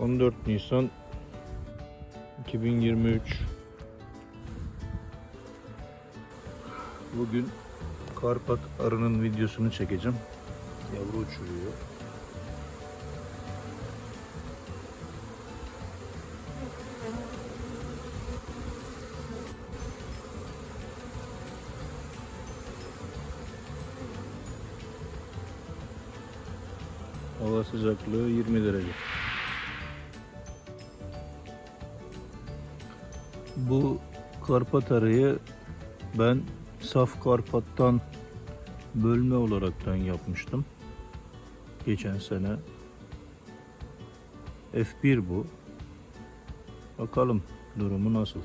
14 Nisan 2023 Bugün Karpat arının videosunu çekeceğim. Yavru uçuruyor. Hava sıcaklığı 20 derece. Bu Karpat arıyı ben saf Karpat'tan bölme olaraktan yapmıştım. Geçen sene. F1 bu. Bakalım durumu nasıl.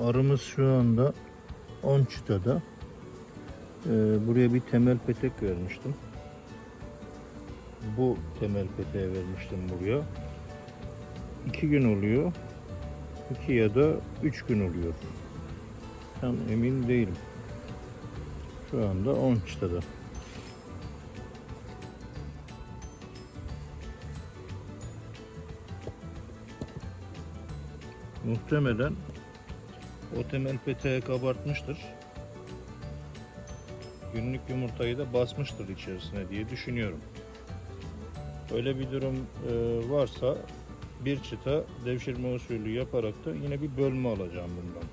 Arımız şu anda 10 çıtada. Ee, buraya bir temel petek vermiştim. Bu temel peteğe vermiştim buraya. 2 gün oluyor. 2 ya da 3 gün oluyor. Tam emin değilim. Şu anda 10 çıtada. Muhtemelen o temel peteğe kabartmıştır. Günlük yumurtayı da basmıştır içerisine diye düşünüyorum. Öyle bir durum e, varsa bir çıta devşirme usulü yaparak da yine bir bölme alacağım bundan.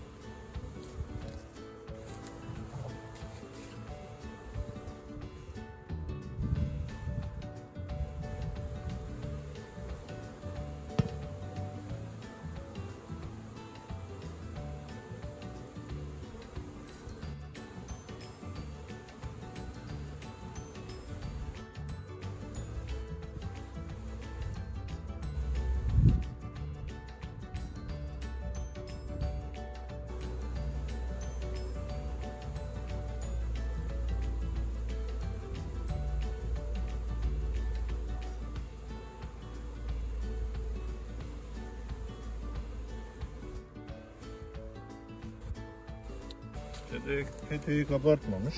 Peteği, kabartmamış.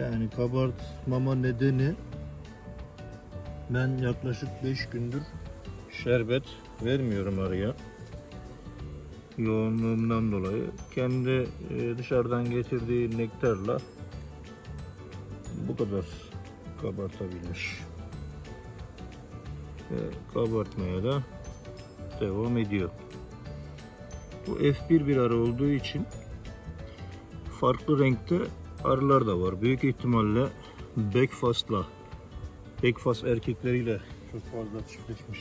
Yani kabartmama nedeni ben yaklaşık 5 gündür şerbet vermiyorum araya. Yoğunluğumdan dolayı kendi e, dışarıdan getirdiği nektarla bu kadar kabartabilmiş. Ve kabartmaya da devam ediyor. Bu F1 bir arı olduğu için farklı renkte arılar da var. Büyük ihtimalle Backfast'la Backfast erkekleriyle çok fazla çiftleşmiş.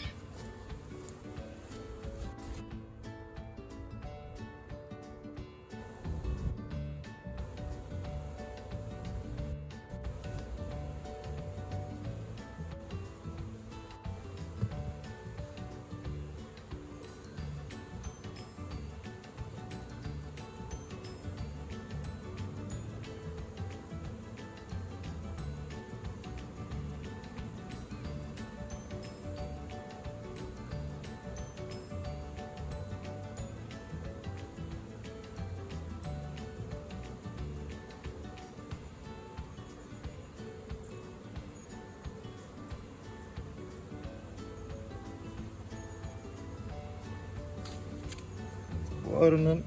Arının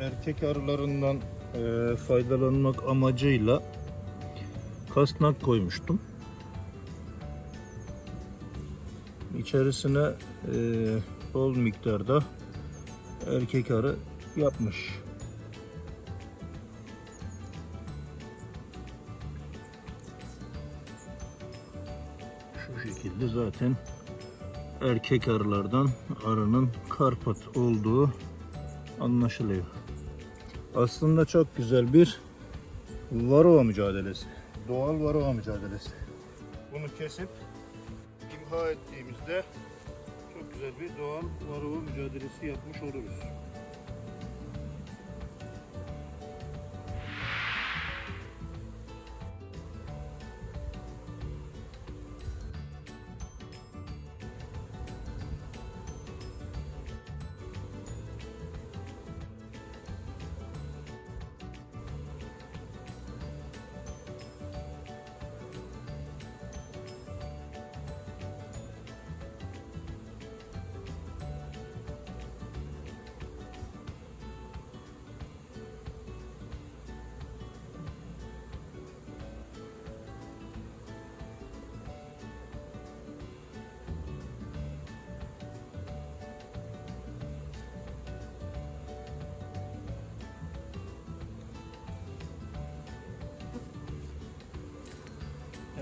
erkek arılarından e, faydalanmak amacıyla kasnak koymuştum. İçerisine e, bol miktarda erkek arı yapmış. Şu şekilde zaten erkek arılardan arının karpat olduğu anlaşılıyor. Aslında çok güzel bir varroa mücadelesi. Doğal varroa mücadelesi. Bunu kesip imha ettiğimizde çok güzel bir doğal varroa mücadelesi yapmış oluruz.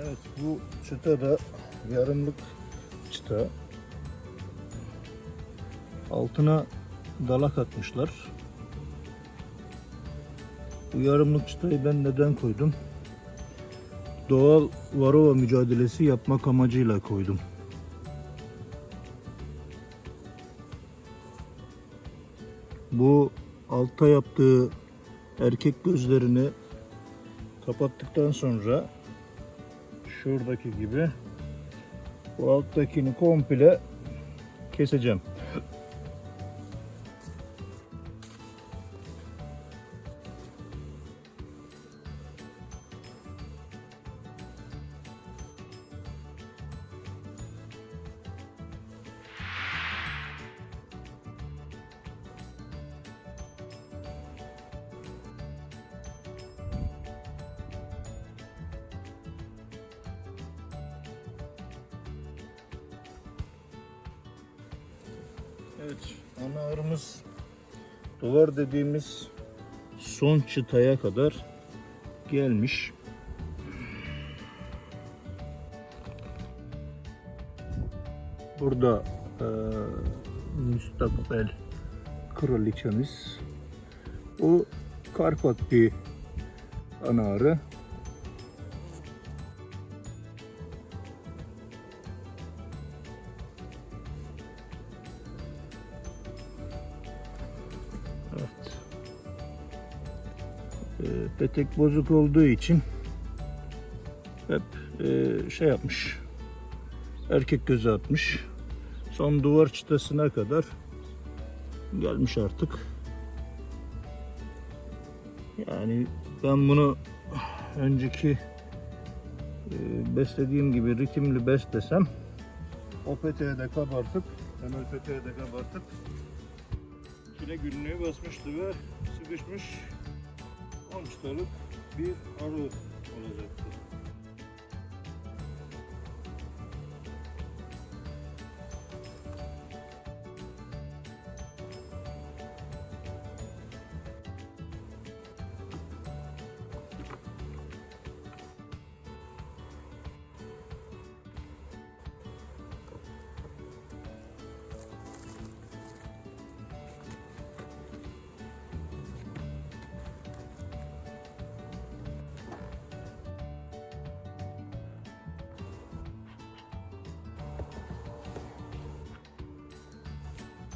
Evet bu çıta da yarımlık çıta. Altına dalak atmışlar. Bu yarımlık çıtayı ben neden koydum? Doğal varroa mücadelesi yapmak amacıyla koydum. Bu alta yaptığı erkek gözlerini kapattıktan sonra şuradaki gibi bu alttakini komple keseceğim. Evet, ana ağrımız duvar dediğimiz son çıtaya kadar gelmiş. Burada eee müstakbel kraliçemiz. O Karpat bir ana ağrı. Petek bozuk olduğu için hep e, şey yapmış. Erkek gözü atmış. Son duvar çıtasına kadar gelmiş artık. Yani ben bunu önceki e, beslediğim gibi ritimli beslesem o peteğe de kabartıp temel peteğe de kabartıp Yine günlüğü basmıştı ve sıkışmış 10 çıtalık bir arı olacaktı.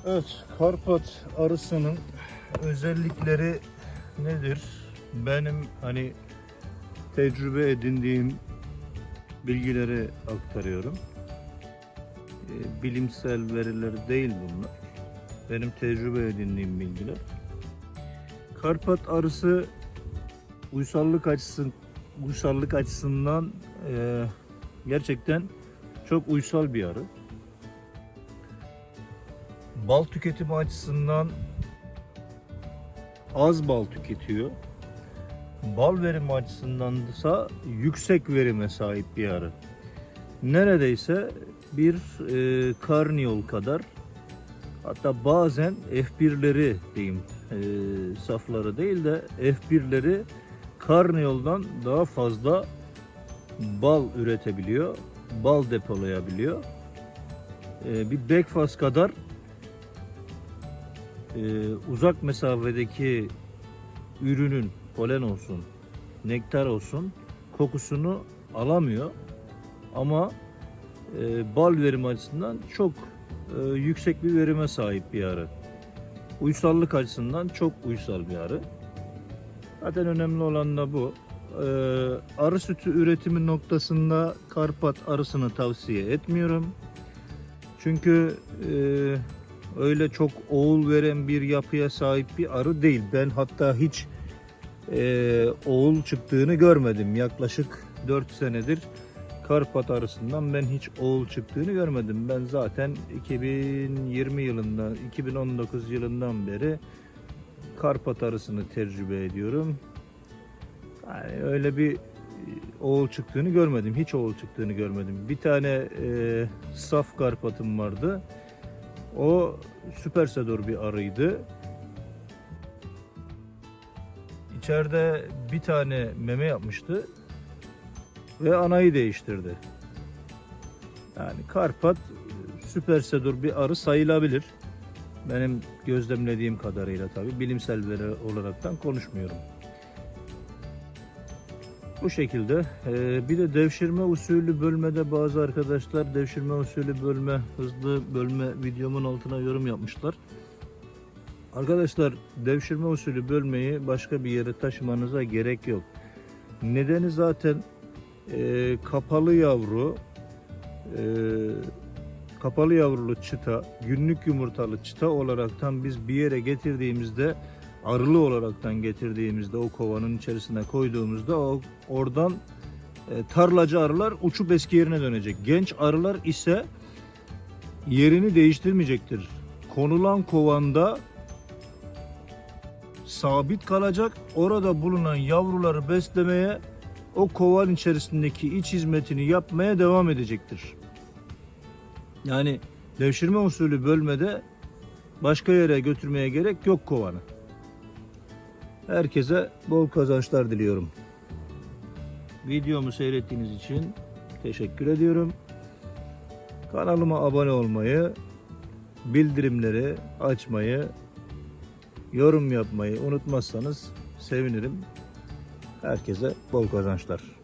Evet, Karpat arısının özellikleri nedir? Benim hani tecrübe edindiğim bilgileri aktarıyorum. Ee, Bilimsel veriler değil bunlar. Benim tecrübe edindiğim bilgiler. Karpat arısı uysallık açısın uysallık açısından e, gerçekten çok uysal bir arı. Bal tüketimi açısından az bal tüketiyor. Bal verimi açısından ise yüksek verime sahip bir arı. Neredeyse bir e, karniyol kadar hatta bazen F1'leri diyeyim e, safları değil de F1'leri karniyoldan daha fazla bal üretebiliyor. Bal depolayabiliyor. E, bir Backfast kadar e, uzak mesafedeki ürünün polen olsun, nektar olsun kokusunu alamıyor. Ama e, bal verimi açısından çok e, yüksek bir verime sahip bir arı. Uysallık açısından çok uysal bir arı. Zaten önemli olan da bu. Ee, arı sütü üretimi noktasında Karpat arısını tavsiye etmiyorum. Çünkü e, öyle çok oğul veren bir yapıya sahip bir arı değil. Ben hatta hiç e, oğul çıktığını görmedim. Yaklaşık 4 senedir Karpat arısından ben hiç oğul çıktığını görmedim. Ben zaten 2020 yılından, 2019 yılından beri Karpat arısını tecrübe ediyorum. Yani öyle bir e, oğul çıktığını görmedim. Hiç oğul çıktığını görmedim. Bir tane e, saf Karpatım vardı. O süper sedor bir arıydı. İçeride bir tane meme yapmıştı ve anayı değiştirdi. Yani Karpat süper sedor bir arı sayılabilir. Benim gözlemlediğim kadarıyla tabii bilimsel veri olaraktan konuşmuyorum. Bu şekilde. Ee, bir de devşirme usulü bölmede bazı arkadaşlar devşirme usulü bölme, hızlı bölme videomun altına yorum yapmışlar. Arkadaşlar devşirme usulü bölmeyi başka bir yere taşımanıza gerek yok. Nedeni zaten e, kapalı yavru e, kapalı yavrulu çıta, günlük yumurtalı çıta olaraktan biz bir yere getirdiğimizde arılı olaraktan getirdiğimizde o kovanın içerisine koyduğumuzda o oradan e, tarlacı arılar uçup eski yerine dönecek. Genç arılar ise yerini değiştirmeyecektir. Konulan kovanda sabit kalacak. Orada bulunan yavruları beslemeye o kovan içerisindeki iç hizmetini yapmaya devam edecektir. Yani devşirme usulü bölmede başka yere götürmeye gerek yok kovanı. Herkese bol kazançlar diliyorum. Videomu seyrettiğiniz için teşekkür ediyorum. Kanalıma abone olmayı, bildirimleri açmayı, yorum yapmayı unutmazsanız sevinirim. Herkese bol kazançlar.